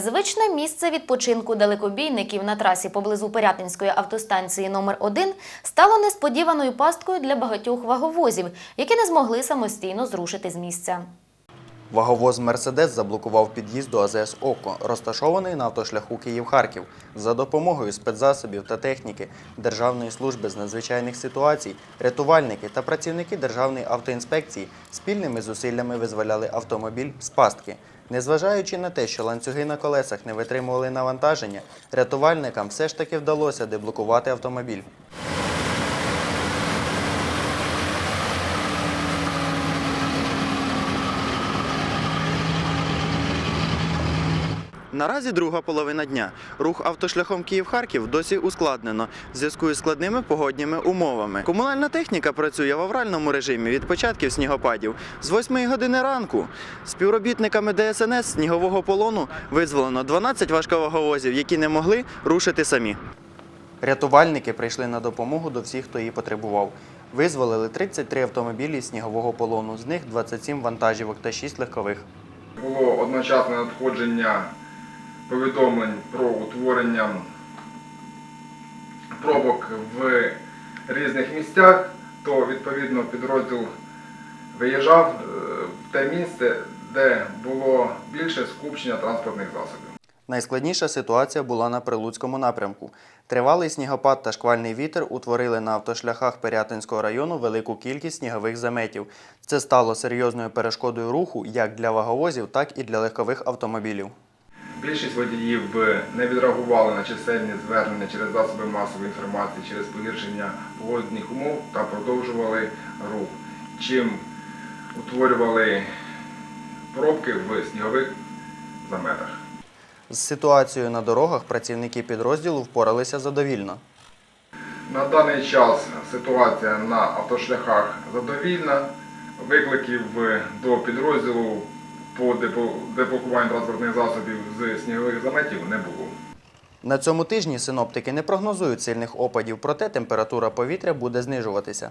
Звичне місце відпочинку далекобійників на трасі поблизу Пирятинської автостанції номер 1 стало несподіваною пасткою для багатьох ваговозів, які не змогли самостійно зрушити з місця. Ваговоз Мерседес заблокував під'їзд до АЗС Око, розташований на автошляху Київ-Харків. За допомогою спецзасобів та техніки Державної служби з надзвичайних ситуацій, рятувальники та працівники Державної автоінспекції спільними зусиллями визволяли автомобіль з пастки. Незважаючи на те, що ланцюги на колесах не витримували навантаження, рятувальникам все ж таки вдалося деблокувати автомобіль. Наразі друга половина дня. Рух автошляхом Київ-Харків досі ускладнено в зв'язку із складними погодніми умовами. Комунальна техніка працює в авральному режимі від початків снігопадів з 8 години ранку. Співробітниками ДСНС снігового полону визволено 12 важковаговозів, які не могли рушити самі. Рятувальники прийшли на допомогу до всіх, хто її потребував. Визволили 33 автомобілі снігового полону, з них 27 вантажівок та 6 легкових. було одночасне надходження повідомлень про утворення пробок в різних місцях, то відповідно підрозділ виїжджав е, в те місце, де було більше скупчення транспортних засобів. Найскладніша ситуація була на Прилуцькому напрямку. Тривалий снігопад та шквальний вітер утворили на автошляхах Пирятинського району велику кількість снігових заметів. Це стало серйозною перешкодою руху як для ваговозів, так і для легкових автомобілів. Більшість водіїв би не відреагували на чисельні звернення через засоби масової інформації, через погіршення погодних умов та продовжували рух, чим утворювали пробки в снігових заметах. З ситуацією на дорогах працівники підрозділу впоралися задовільно. На даний час ситуація на автошляхах задовільна. Викликів е, до підрозділу по депокуванню транспортних засобів з снігових заметів не було. На цьому тижні синоптики не прогнозують сильних опадів, проте температура повітря буде знижуватися.